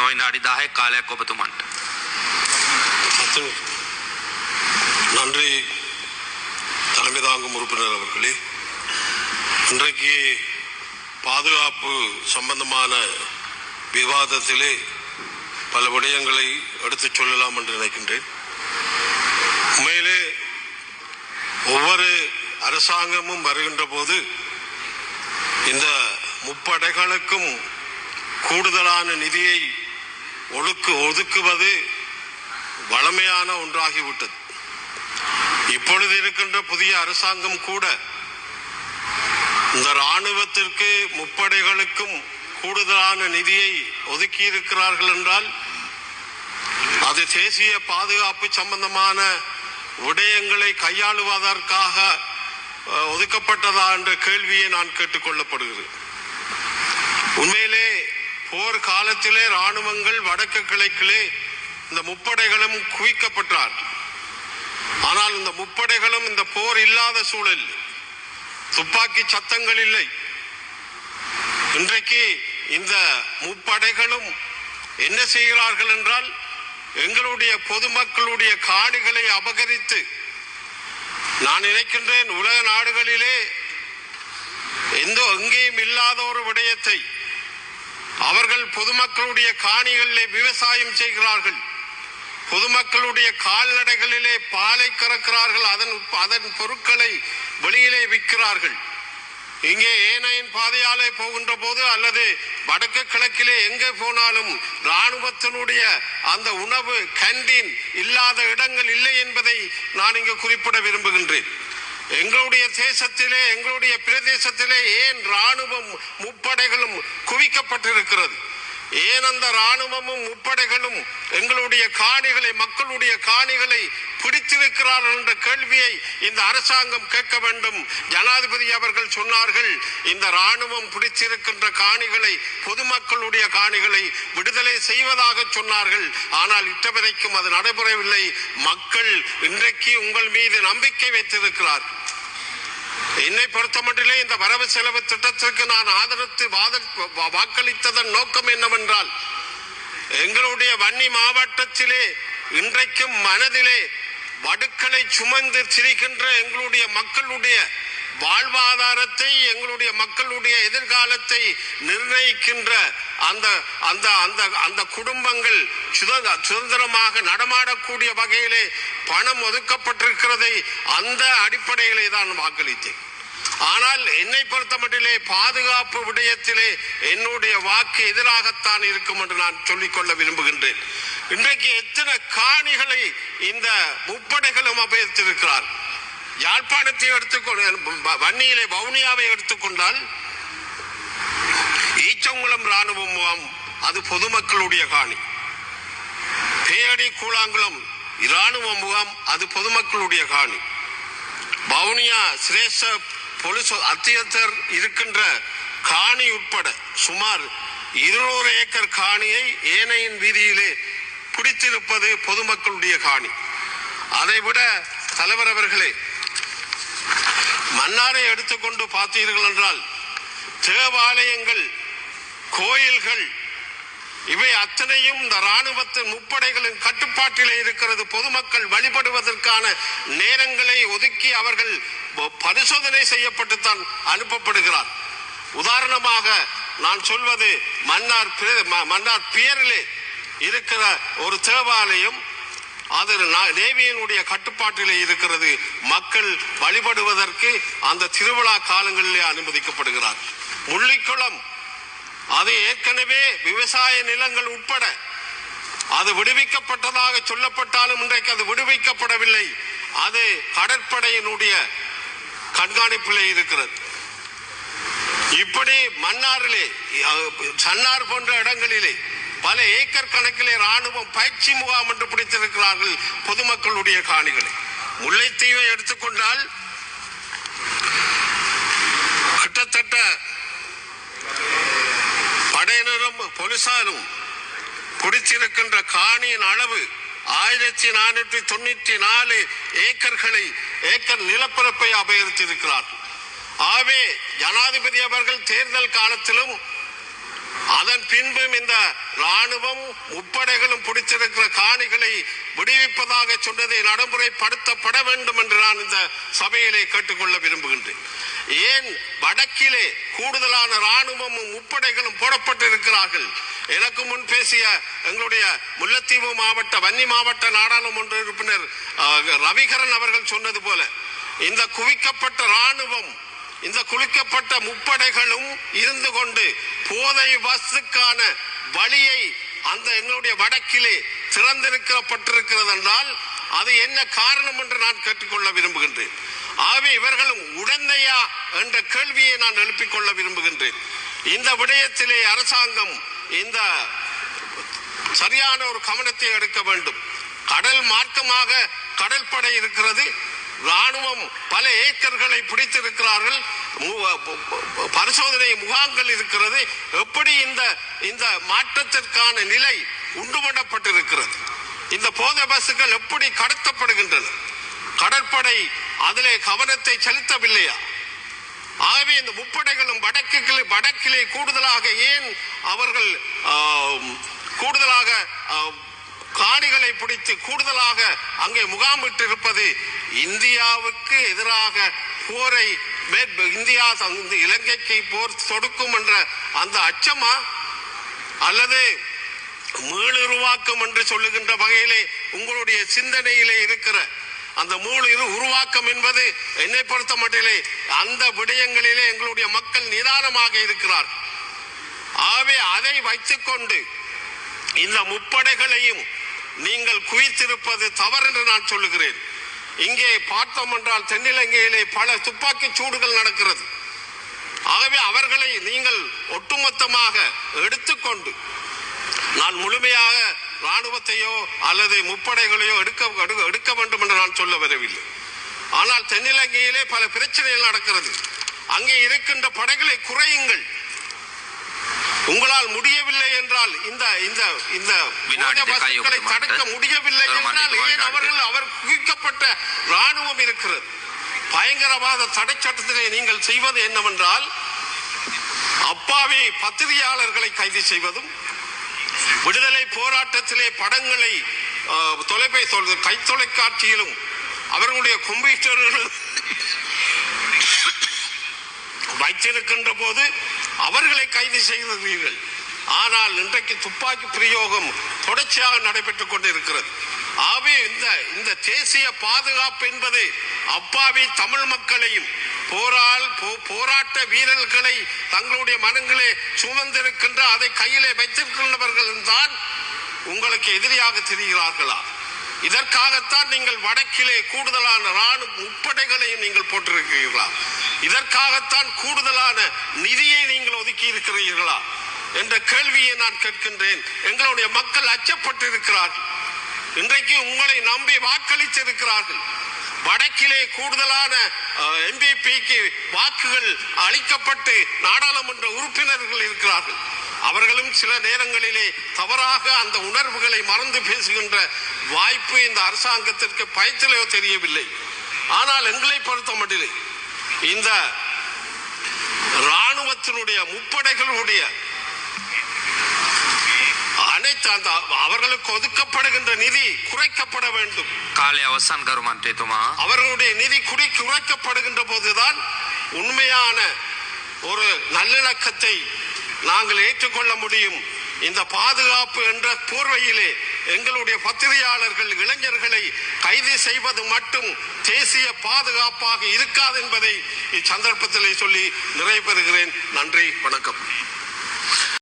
තව විනාඩි 10ක කාලයක් ඔබතුමන්ට. பத்து நன்றி தலைமை தாங்கும் உறுப்பினர் அவர்களே இன்றைக்கு பாதுகாப்பு சம்பந்தமான விவாதத்திலே பல விடயங்களை எடுத்துச் சொல்லலாம் என்று நினைக்கின்றேன் உண்மையிலே ஒவ்வொரு அரசாங்கமும் வருகின்ற போது இந்த முப்படைகளுக்கும் கூடுதலான நிதியை ஒழுக்கு ஒதுக்குவது வளமையான ஒன்றாகிவிட்டது. இப்பொழுது இருக்கின்ற புதிய அரசாங்கம் கூட இந்த ராணுவத்திற்கு முப்படைகளுக்கும் கூடுதலான நிதியை ஒதுக்கி இருக்கிறார்கள் என்றால் அது தேசிய பாதுகாப்பு சம்பந்தமான விடயங்களை கையாளுவதற்காக ஒதுக்கப்பட்டதா என்ற கேள்வியை நான் கேட்டுக்கொள்ளப்படுகிறேன். உண்மையிலே போர் காலத்திலே ராணுவங்கள் வடக்கு கிழக்கிலே இந்த முப்படைகளும் குவிக்கப்பட்டார். ஆனால் இந்த முப்படைகளும் இந்த போர் இல்லாத சூழல் துப்பாக்கி சத்தங்கள் இல்லை. இன்றைக்கு இந்த முப்படைகளும் என்ன செய்கிறார்கள் என்றால் எங்களுடைய பொதுமக்களுடைய காணிகளை அபகரித்து நான் நினைக்கின்றேன் உலக நாடுகளிலே எந்த எங்கேயும் இல்லாத ஒரு விடயத்தை அவர்கள் பொதுமக்களுடைய காணிகளிலே விவசாயம் செய்கிறார்கள். பொதுமக்களுடைய கால்நடைகளிலே பாலை கறக்கிறார்கள். அதன் அதன் பொருட்களை வெளியிலே விற்கிறார்கள். இங்கே ஏனையின் பாதையாலே போகின்ற போது அல்லது வடக்கு கிழக்கிலே எங்கே போனாலும் ராணுவத்தினுடைய அந்த உணவு கேண்டீன் இல்லாத இடங்கள் இல்லை என்பதை நான் இங்கு குறிப்பிட விரும்புகின்றேன். எங்களுடைய தேசத்திலே எங்களுடைய பிரதேசத்திலே ஏன் ராணுவம் முப்படைகளும் குவிக்கப்பட்டிருக்கிறது? ஏன் அந்த ராணுவமும் முப்படைகளும் எங்களுடைய காணிகளை மக்களுடைய காணிகளை பிடித்திருக்கிறார்கள் என்ற கேள்வியை இந்த அரசாங்கம் கேட்க வேண்டும். ஜனாதிபதி அவர்கள் சொன்னார்கள் இந்த ராணுவம் பிடித்திருக்கின்ற காணிகளை பொதுமக்களுடைய காணிகளை விடுதலை செய்வதாக சொன்னார்கள். ஆனால் இட்டவரைக்கும் அது நடைபெறவில்லை. மக்கள் இன்றைக்கு உங்கள் மீது நம்பிக்கை வைத்திருக்கிறார்கள். என்னை பொறுத்தமட்டிலே இந்த வரவு செலவு திட்டத்திற்கு நான் ஆதரித்து வாத- வா- வாக்களித்ததன் நோக்கம் என்னவென்றால் எங்களுடைய வன்னி மாவட்டத்திலே இன்றைக்கும் மனதிலே வடுக்களை சுமந்து திரிகின்ற எங்களுடைய மக்களுடைய வாழ்வாதாரத்தை எங்களுடைய மக்களுடைய எதிர்காலத்தை நிர்ணயிக்கின்ற அந்த அந்த அந்த அந்த குடும்பங்கள் சுதந்திர சுதந்திரமாக நடமாடக்கூடிய வகையிலே பணம் ஒதுக்கப்பட்டிருக்கிறதை அந்த அடிப்படையிலே தான் வாக்களித்தேன். ஆனால் என்னை பொறுத்தமட்டிலே பாதுகாப்பு விடயத்திலே என்னுடைய வாக்கு எதிராகத்தான் இருக்கும் என்று நான் சொல்லிக்கொள்ள விரும்புகின்றேன். இன்றைக்கு எத்தனை காணிகளை இந்த முப்படைகளும் அபயத்திருக்கிறார். யாழ்ப்பாணத்தை எடுத்துக்கொண்டு வன்னியிலே வவுனியாவை எடுத்துக்கொண்டால் ஈச்சங்குளம் ராணுவ முகாம் அது பொதுமக்களுடைய காணி. பேயடி கூழாங்குளம் இராணுவ முகாம் அது பொதுமக்களுடைய காணி. வவுனியா சிரேஷ்ட பொலிஸ் அத்தியத்தர் இருக்கின்ற காணி உட்பட சுமார் இருநூறு ஏக்கர் காணியை ஏனையின் வீதியிலே பிடித்திருப்பது பொதுமக்களுடைய காணி. அதைவிட தலைவர் அவர்களே மன்னாரை எடுத்துக்கொண்டு பார்த்தீர்கள் என்றால் தேவாலயங்கள் கோயில்கள் இவை அத்தனையும் இந்த ராணுவத்தின் முப்படைகளின் கட்டுப்பாட்டிலே இருக்கிறது. பொதுமக்கள் வழிபடுவதற்கான நேரங்களை ஒதுக்கி அவர்கள் பரிசோதனை செய்யப்பட்டுத்தான் அனுப்பப்படுகிறார். உதாரணமாக நான் சொல்வது மன்னார் ம- மன்னார் பியரிலே இருக்கிற ஒரு தேவாலயம் அது தேவியனுடைய கட்டுப்பாட்டிலே இருக்கிறது. மக்கள் வழிபடுவதற்கு அந்த திருவிழா காலங்களிலே அனுமதிக்கப்படுகிறார். முள்ளிக்குளம் அது ஏற்கனவே விவசாய நிலங்கள் உட்பட அது விடுவிக்கப்பட்டதாக சொல்லப்பட்டாலும் இன்றைக்கு அது விடுவிக்கப்படவில்லை. அது கடற்படையினுடைய கண்காணிப்பிலே இருக்கிறது. இப்படி மன்னாரிலே சன்னார் போன்ற இடங்களிலே பல ஏக்கர் கணக்கிலே ராணுவம் பயிற்சி முகாம் என்று பிடித்திருக்கிறார்கள் பொதுமக்களுடைய காணிகளை. முல்லைத்தீவை எடுத்துக்கொண்டால் கிட்டத்தட்ட படையினரும் போலீசாரும் பிடித்திருக்கின்ற காணியின் அளவு ஆயிரத்தி நானூற்றி தொண்ணூற்றி நாலு ஏக்கர்களை ஏக்கர் நிலப்பரப்பை அபகரித்திருக்கிறார் ஆகவே ஜனாதிபதி அவர்கள் தேர்தல் காலத்திலும் அதன் பின்பும் இந்த ராணுவம் முப்படைகளும் பிடித்திருக்கிற காணிகளை விடுவிப்பதாக சொன்னதை நடைமுறைப்படுத்தப்பட வேண்டும் என்று நான் இந்த சபையிலே கேட்டுக்கொள்ள விரும்புகின்றேன். ஏன் வடக்கிலே கூடுதலான ராணுவமும் முப்படைகளும் போடப்பட்டிருக்கிறார்கள்? எனக்கு முன் பேசிய எங்களுடைய முல்லைத்தீவு மாவட்ட வன்னி மாவட்ட நாடாளுமன்ற உறுப்பினர் ரவிகரன் அவர்கள் சொன்னது போல இந்த குவிக்கப்பட்ட ராணுவம் இந்த குளிக்கப்பட்ட முப்படைகளும் இருந்து கொண்டு போதை வசுக்கான வழியை அந்த எங்களுடைய வடக்கிலே திறந்திருக்கப்பட்டிருக்கிறது என்றால் அது என்ன காரணம் என்று நான் கேட்டுக்கொள்ள விரும்புகின்றேன். ஆகவே இவர்களும் உடந்தையா என்ற கேள்வியை நான் எழுப்பிக் கொள்ள விரும்புகின்றேன். இந்த விடயத்திலே அரசாங்கம் இந்த சரியான ஒரு கவனத்தை எடுக்க வேண்டும். கடல் மார்க்கமாக கடற்படை இருக்கிறது. ராணுவம் பல ஏக்கர்களை பிடித்திருக்கிறார்கள். மு- பரிசோதனை முகாம்கள் இருக்கிறது. எப்படி இந்த இந்த மாற்றத்திற்கான நிலை உண்டுபடப்பட்டிருக்கிறது. இந்த போதை பஸ்ஸுகள் எப்படி கடத்தப்படுகின்றன? கடற்படை அதிலே கவனத்தை செலுத்தவில்லையா? ஆகவே இந்த முப்படைகளும் வடக்கு வடக்கிலே கூடுதலாக ஏன் அவர்கள் கூடுதலாக காணிகளை பிடித்து கூடுதலாக அங்கே முகாமிட்டிருப்பது இந்தியாவுக்கு எதிராக போரை இந்தியா இலங்கைக்கு போர் தொடுக்கும் என்ற அந்த அச்சமா? அல்லது மீளுருவாக்கம் என்று சொல்லுகின்ற வகையிலே உங்களுடைய சிந்தனையிலே இருக்கிற அந்த மீள் இரு உருவாக்கம் என்பது என்னை பொறுத்த மட்டிலே அந்த விடயங்களிலே எங்களுடைய மக்கள் நிதானமாக இருக்கிறார். ஆகவே அதை வைத்துக்கொண்டு இந்த முப்படைகளையும் நீங்கள் குவித்திருப்பது தவறு என்று நான் சொல்லுகிறேன். இங்கே பார்த்தோம் என்றால் தென்னிலங்கையிலே பல துப்பாக்கி சூடுகள் நடக்கிறது. ஆகவே அவர்களை நீங்கள் ஒட்டுமொத்தமாக எடுத்துக்கொண்டு நான் முழுமையாக ராணுவத்தையோ அல்லது முப்படைகளையோ எடுக்க எடு- எடுக்க வேண்டும் என்று நான் சொல்ல வரவில்லை. ஆனால் தென்னிலங்கையிலே பல பிரச்சனைகள் நடக்கிறது. அங்கே இருக்கின்ற படைகளை குறையுங்கள். உங்களால் முடியவில்லை என்றால் இந்த இந்த இந்த தடுக்க. முடியவில்லை என்றால் ஏன் அவர்கள் அவர் குவிக்கப்பட்ட ராணுவம் இருக்கிறது? பயங்கரவாத தடை சட்டத்திலே நீங்கள் செய்வது என்னவென்றால் அப்பாவி பத்திரிகையாளர்களை கைது செய்வதும் விடுதலை போராட்டத்திலே படங்களை தொலைபேசி கை தொலைக்காட்சியிலும் அவர்களுடைய கம்ப்யூட்டர்கள் வைத்திருக்கின்ற போது அவர்களை கைது செய்தீர்கள் ஆனால் இன்றைக்கு துப்பாக்கி பிரயோகம் தொடர்ச்சியாக நடைபெற்றுக் கொண்டிருக்கிறது. ஆகவே இந்த இந்த தேசிய பாதுகாப்பு என்பது அப்பாவி தமிழ் மக்களையும் போரால் போ- போராட்ட வீரர்களை தங்களுடைய மனங்களே சுமந்திருக்கின்ற அதை கையிலே வைத்திருக்கின்றவர்கள் தான் உங்களுக்கு எதிரியாக தெரிகிறார்களா? இதற்காகத்தான் நீங்கள் வடக்கிலே கூடுதலான ராணுவ முப்படைகளையும் நீங்கள் போட்டிருக்கிறீர்களா? இதற்காகத்தான் கூடுதலான நிதியை நீங்கள் ஒதுக்கி இருக்கிறீர்களா என்ற கேள்வியை நான் கேட்கின்றேன். எங்களுடைய மக்கள் அச்சப்பட்டிருக்கிறார்கள். இன்றைக்கு உங்களை நம்பி வாக்களித்திருக்கிறார்கள். வடக்கிலே கூடுதலான எம்பிபிக்கு வாக்குகள் அளிக்கப்பட்டு நாடாளுமன்ற உறுப்பினர்கள் இருக்கிறார்கள். அவர்களும் சில நேரங்களிலே தவறாக அந்த உணர்வுகளை மறந்து பேசுகின்ற வாய்ப்பு இந்த அரசாங்கத்திற்கு பயத்திலேயோ தெரியவில்லை. ஆனால் எங்களை பொறுத்த மட்டிலே இந்த ராணுவத்தினுடைய முப்படைகளுடைய அவர்களுக்கு ஒதுக்கப்படுகின்ற நிதி குறைக்கப்பட வேண்டும். காலை அவசான் கருமான் அவர்களுடைய நிதி குடி குறைக்கப்படுகின்ற போதுதான் உண்மையான ஒரு நல்லிணக்கத்தை நாங்கள் ஏற்றுக்கொள்ள முடியும். இந்த பாதுகாப்பு என்ற போர்வையிலே எங்களுடைய பத்திரிகையாளர்கள் இளைஞர்களை கைது செய்வது மட்டும் தேசிய பாதுகாப்பாக இருக்காது என்பதை இச்சந்தர்ப்பத்திலே சொல்லி நிறைவு பெறுகிறேன் நன்றி வணக்கம்.